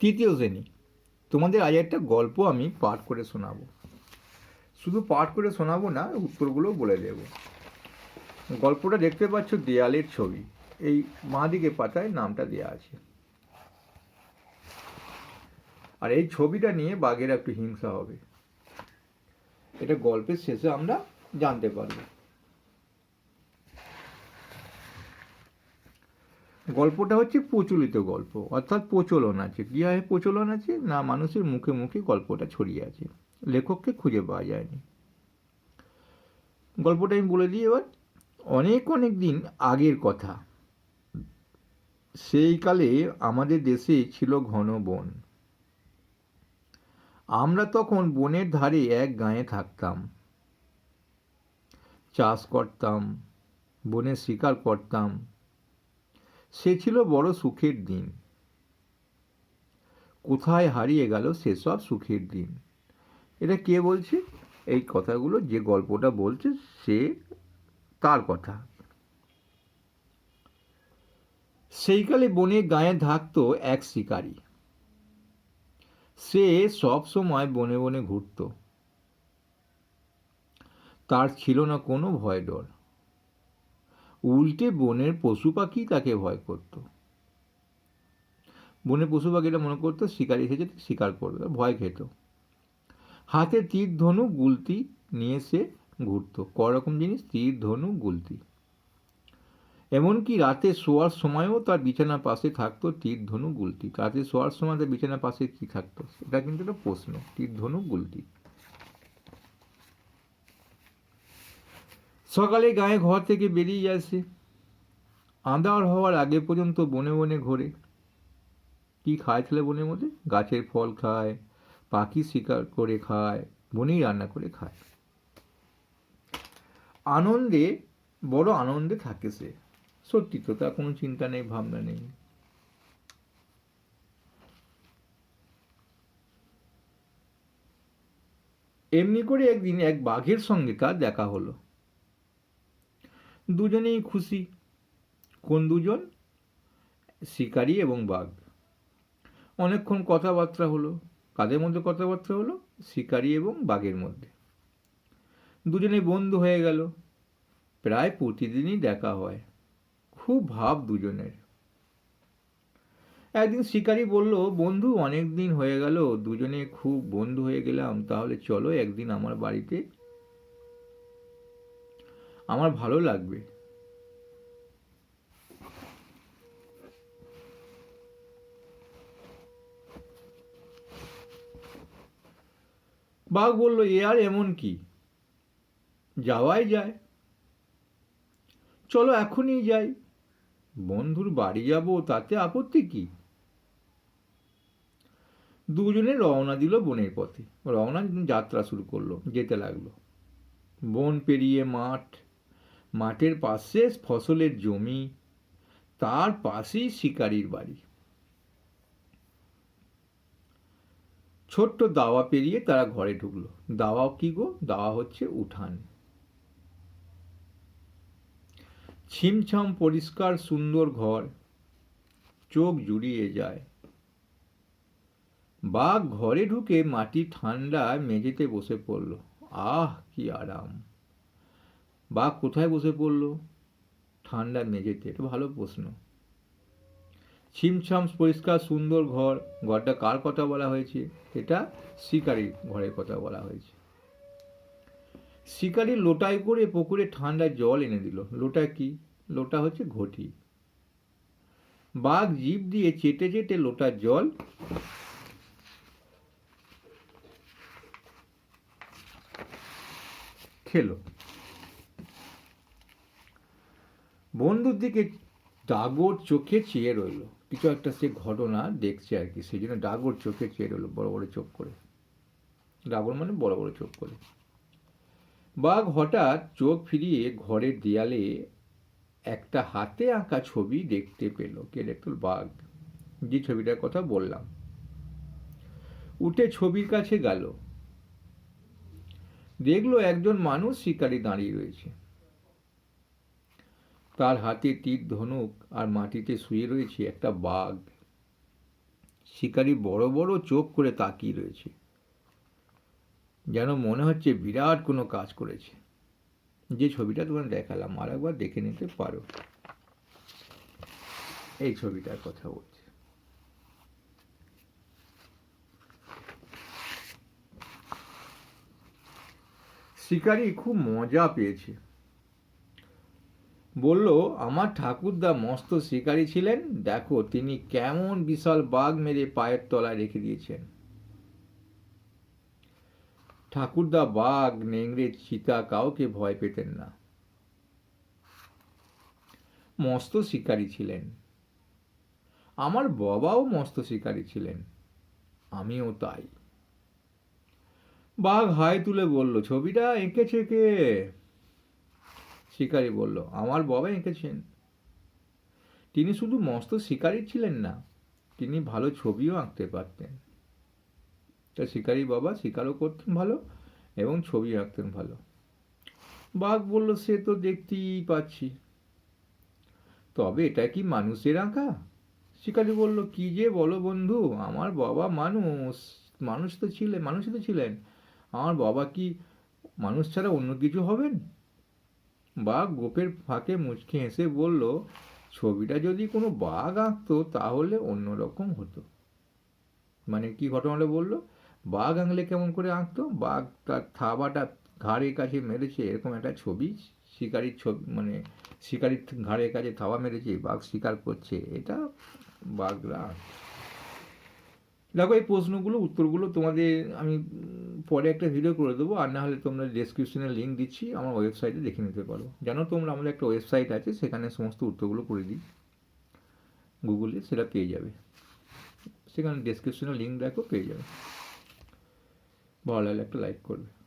তৃতীয় শ্রেণি। তোমাদের আজ একটা গল্প আমি পাঠ করে শোনাবো। শুধু পাঠ করে শোনাবো না উত্তরগুলো বলে দেব। গল্পটা দেখতে পাচ্ছ দেয়ালের ছবি। এই বাঁ দিকে পাতায় নামটা দেওয়া আছে। আর এই ছবিটা নিয়ে বাঘের একটু হিংসা হবে। এটা গল্পের শেষে আমরা জানতে পারব। গল্পটা হচ্ছে প্রচলিত গল্প, অর্থাৎ প্রচলন আছে। কী হয় প্রচলন আছে? না মানুষের মুখে মুখে গল্পটা ছড়িয়ে আছে। লেখককে খুঁজে পাওয়া যায়নি। গল্পটা আমি বলে দিই এবার। অনেক অনেক দিন আগের কথা। সেই কালে আমাদের দেশে ছিল ঘন বন। আমরা তখন বনের ধারে এক গাঁয়ে থাকতাম। চাষ করতাম বনে শিকার করতাম সে ছিল বড় সুখের দিন। কোথায় হারিয়ে গেল সেসব সুখের দিন। এটা কে বলছে? এই কথাগুলো যে গল্পটা বলছে সে তার কথা। সেইকালে বনে গায়ে থাকতো এক শিকারী। সে সব সময় বনে বনে ঘুরত। তার ছিল না কোনো ভয় ডর। উল্টে বনের পশু পাখি তাকে ভয় করত। বনের পশু পাখিটা মনে করতো শিকারি এসেছে শিকার করবে, ভয় খেত। হাতে তীর, ধনু, গুলতি নিয়ে সে ঘুরত। রকম জিনিস? তীর, ধনু, গুলতি। এমনকি রাতে শোয়ার সময়ও তার বিছানা পাশে থাকতো তীর, ধনু, গুলতি। রাতে শোয়ার সময় তার বিছানা পাশে কি থাকতো? এটা কিন্তু একটা প্রশ্ন, তীর, ধনু, গুলতি। সকালে গায়ে ঘর থেকে বেরিয়ে যায় সে। আঁধার হওয়ার আগে পর্যন্ত বনে বনে ঘোরে। কি খায় ছেলে বনের মধ্যে? গাছের ফল খায়, পাখি শিকার করে খায়, বনেই রান্না করে খায়। আনন্দে, বড় আনন্দে থাকে সে। সত্যি তো, তার কোনো চিন্তা নেই, ভাবনা নেই। এমনি করে একদিন এক বাঘের সঙ্গে তার দেখা হলো। দুজনেই খুশি। কোন দুজন? শিকারি এবং বাঘ। অনেকক্ষণ কথাবার্তা হলো। কাদের মধ্যে কথাবার্তা হলো? শিকারি এবং বাঘের মধ্যে। দুজনে বন্ধু হয়ে গেল। প্রায় প্রতিদিনই দেখা হয়। খুব ভাব দুজনের। একদিন শিকারি বলল, বন্ধু অনেক দিন হয়ে গেল। দুজনে খুব বন্ধু হয়ে গেলাম। তাহলে চলো একদিন আমার বাড়িতে আমার ভালো লাগবে। বাঘ বলল, এ আর এমন কি? যাওয়াই যায়। চলো এখনই যাই। বন্ধুর বাড়ি যাব, তাতে আপত্তি কি? দুজনে রওনা দিল বনের পথে। রওনা যাত্রা শুরু করল, যেতে লাগল। বন পেরিয়ে মাঠ মাঠের পাশে ফসলের জমি, তার পাশেই শিকারির বাড়ি। ছোট্ট দাওয়া পেরিয়ে তারা ঘরে ঢুকলো। দাওয়া কি গো? দাওয়া হচ্ছে উঠান। ছিমছাম পরিষ্কার সুন্দর ঘর। চোখ জুড়িয়ে যায়। বাঘ ঘরে ঢুকে মাটি ঠান্ডা মেঝেতে বসে পড়ল। আহ, কি আরাম। বাঘ কোথায় বসে পড়ল? ঠান্ডা মেঝেতে। এটা ভালো প্রশ্ন। ছিমছাম পরিষ্কার সুন্দর ঘর। ঘরটা কার কথা বলা হয়েছে? এটা শিকারির ঘরের কথা বলা হয়েছে। শিকারি লোটায় করে পুকুরে ঠান্ডা জল এনে দিল। লোটা কি? লোটা হচ্ছে ঘটি। বাঘ জীব দিয়ে চেটে চেটে লোটার জল খেলো। বন্ধুর দিকে ডাগর চোখে চেয়ে রইল। কিছু একটা সে ঘটনা দেখছে আর কি, সেই জন্য ডাগর চোখে চেয়ে রইল, বড় বড় চোখ করে। ডাগর মানে বড় বড় চোখ করে। বাঘ হঠাৎ চোখ ফিরিয়ে ঘরের দেয়ালে একটা হাতে আঁকা ছবি দেখতে পেল। কে দেখল বাঘ। যে ছবিটার কথা বললাম। উঠে ছবির কাছে গেল। দেখল একজন মানুষ শিকারি দাঁড়িয়ে রয়েছে। তার হাতে তীর ধনুক আর মাটিতে শুয়ে রয়েছে একটা বাঘ। শিকারি বড় বড় চোখ করে তাকিয়ে রয়েছে। যেন মনে হচ্ছে বিরাট কোনো কাজ করেছে। যে ছবিটা তোমার দেখালাম, আর একবার দেখে নিতে পারো। এই ছবিটার কথা বলছি। শিকারি খুব মজা পেয়েছে। বলল, আমার ঠাকুরদা মস্ত শিকারী ছিলেন। দেখো, তিনি কেমন বিশাল বাঘ মেরে পায়ের তলায় রেখে দিয়েছেন। ঠাকুরদা বাঘ, নেংড়ে চিতা কাউকে ভয় পেতেন না। মস্ত শিকারী ছিলেন। আমার বাবাও মস্ত শিকারী ছিলেন। আমিও তাই। বাঘ হাই তুলে বলল, ছবিটা এঁকেছে কে? শিকারী বলল, আমার বাবা এঁকেছেন। তিনি শুধু মস্ত শিকারী ছিলেন না, তিনি ভালো ছবিও আঁকতে পারতেন। তা শিকারী বাবা শিকারও করতেন ভালো এবং ছবি আঁকতেন ভালো। বাঘ বলল, সে তো দেখতেই পাচ্ছি। তবে এটা কি মানুষের আঁকা? শিকারী বলল, কি যে বলো বন্ধু, আমার বাবা মানুষ মানুষ তো ছিলেন মানুষই তো ছিলেন। আমার বাবা কি মানুষ ছাড়া অন্য কিছু হবেন? বাঘ গোপের ফাঁকে মুচকি হেসে বলল, ছবিটা যদি কোনো বাঘ আঁকতো, তাহলে অন্যরকম হতো। মানে কি ঘটনাটা বলল, বাঘ আঁকলে কেমন করে আঁকতো? বাঘ তার থাবাটা ঘাড়ের কাছে মেরেছে, এরকম একটা ছবি, শিকারির ছবি মানে শিকারির ঘাড়ের কাছে থাবা মেরেছে, বাঘ শিকার করছে, এটা বাঘরা দেখো, এই প্রশ্নগুলো, উত্তরগুলো তোমাদের আমি পরে একটা ভিডিও করে দেবো, আর না হলে তোমরা ডেসক্রিপশনে লিঙ্ক দিচ্ছি, আমার ওয়েবসাইটে দেখে নিতে পারো। জানো তোমরা আমাদের একটা ওয়েবসাইট আছে, সেখানে সমস্ত উত্তরগুলো করে দিই। গুগলে সেটা পেয়ে যাবে। সেখানে ডেসক্রিপশনে লিঙ্ক দেখো, পেয়ে যাবে। ভালো লাগলে একটা লাইক করবে।